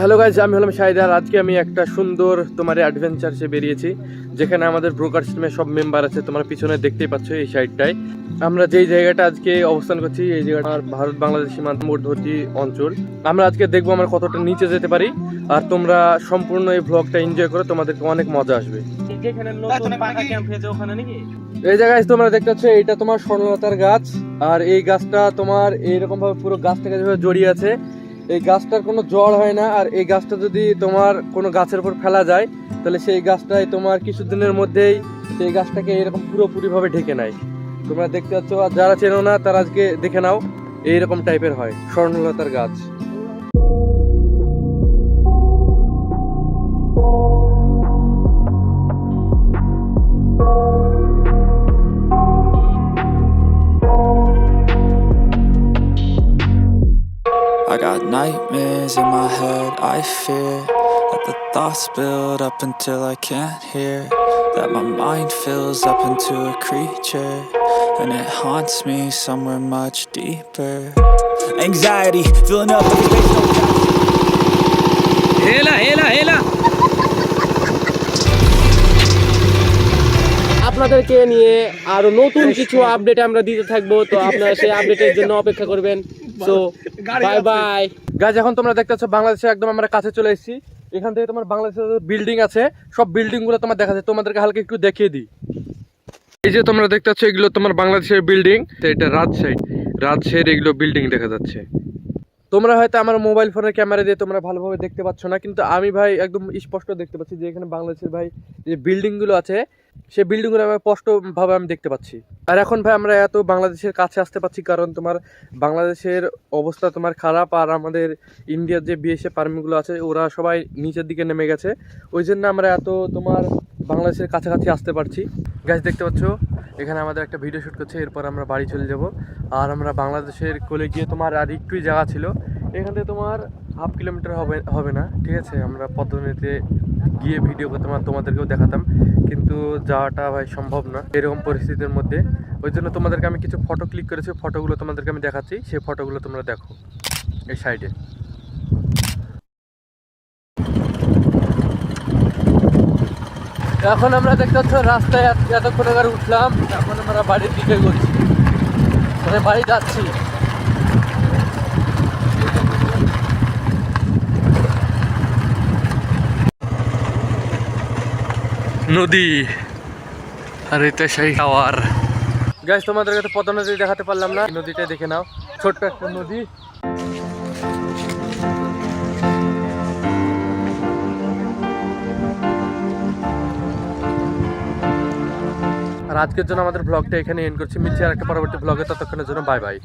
Hello guys আমি হলাম শাহিদার আজকে আমি একটা সুন্দর তোমার অ্যাডভেঞ্চারসে বেরিয়েছি যেখানে আমাদের ব্রোকার সিস্টেমের সব মেম্বার আছে তোমার পিছনে দেখতেই পাচ্ছ এই সাইডটায় আমরা যেই জায়গাটা আজকে অবস্থান করছি এই জায়গাটা আমার ভারত বাংলাদেশ সীমান্ত মধ্যবর্তী অঞ্চল। আমরা আজকে দেখব আমরা কতটা নিচে যেতে পারি আর তোমরা সম্পূর্ণ এই ব্লগটা এনজয় করো তোমাদেরকে অনেক মজা আসবে। এই জায়গায় তোমরা দেখতে পাচ্ছ এটা তোমার স্বর্ণলতার গাছ আর এই গাছটা তোমার এইরকম ভাবে পুরো গাছটাকে যেভাবে জড়িয়ে আছে এই গাছটার কোনো জ্বর হয় না, আর এই গাছটা যদি তোমার কোনো গাছের উপর ফেলা যায়, তাহলে সেই গাছটাই তোমার কিছুদিনের মধ্যেই সেই গাছটাকে এরকম পুরোপুরিভাবে ঢেকে নেয়। তোমরা দেখতে পাচ্ছ, আর যারা চেনো না, তারা আজকে দেখে নাও, এইরকম টাইপের হয়, স্বর্ণলতার গাছ। I got nightmares in my head, I fear that the thoughts build up until I can't hear. That my mind fills up into a creature, and it haunts me somewhere much deeper. Anxiety filling up every space, no. হেলা হেলা হেলা আপনাদেরকে নিয়ে আরও নতুন কিছু update আমরা দিতে থাকব তো আপনারা সেই আপডেটের জন্য অপেক্ষা করবেন সো বাই বাই গাছ এখন তোমরা দেখতে পাচ্ছ বাংলাদেশে একদম আমরা কাছে চলে এসেছি। এখান থেকে তোমার বাংলাদেশের বিল্ডিং আছে সব বিল্ডিংগুলো তোমার দেখা যায় তোমাদেরকে হালকা একটু দেখিয়ে দিই। এই যে তোমরা দেখতে পাচ্ছ এগুলো তোমার বাংলাদেশের বিল্ডিং এটা রাজশাহী। রাজশাহীর এগুলো বিল্ডিং দেখা যাচ্ছে। তোমরা হয়তো আমার মোবাইল ফোনের ক্যামেরা দিয়ে তোমরা ভালোভাবে দেখতে পাচ্ছ না, কিন্তু আমি ভাই একদম স্পষ্ট দেখতে পাচ্ছি যে এখানে বাংলাদেশের ভাই যে বিল্ডিংগুলো আছে সে বিল্ডিংগুলো আমি স্পষ্ট ভাবে আমি দেখতে পাচ্ছি। আর এখন ভাই আমরা এত বাংলাদেশের কাছে আসতে পারছি কারণ তোমার বাংলাদেশের অবস্থা তোমার খারাপ আর আমাদের ইন্ডিয়ার যে বিএসএফ আর্মিগুলো আছে, ওরা সবাই নিচের দিকে নেমে গেছে। ওই জন্য আমরা এত তোমার বাংলাদেশের কাছাকাছি আসতে পারছি। গাছ দেখতে পাচ্ছ? এখানে আমাদের একটা ভিডিও শ্যুট করছে, এরপর আমরা বাড়ি চলে যাব। আর আমরা বাংলাদেশের কোলে গিয়ে তোমার আর একটুই জায়গা ছিল। এখান থেকে তোমার হাফ কিলোমিটার হবে হবে না, ঠিক আছে? আমরা পদ্মনীতে গিয়ে ভিডিও করতে তোমার, তোমাদেরকেও দেখাতাম। কিন্তু যাওয়াটা ভাই সম্ভব না, এরকম পরিস্থিতির মধ্যে। ওই জন্য তোমাদেরকে আমি কিছু ফটো ক্লিক করেছি ফটোগুলো তোমাদেরকে আমি দেখাচ্ছি, সেই ফটোগুলো তোমরা দেখো, এই সাইডে এখন আমরা দেখতে পাচ্ছ রাস্তায় এতক্ষণ আগে উঠলাম এখন আমরা বাড়ির দিকে করছি মানে বাড়ি যাচ্ছি। নদী। আর এটা সেই টাওয়ার। গ্যাস তোমাদের কাছে পদ্মা নদী দেখাতে পারলাম না। নদীটা দেখে নাও। ছোট্ট একটা নদী। আজকের জন্য আমাদের ব্লগটা এখানে এন্ড করছি। মিচি আর একটা পরবর্তী ব্লগে ততক্ষণের জন্য বাই বাই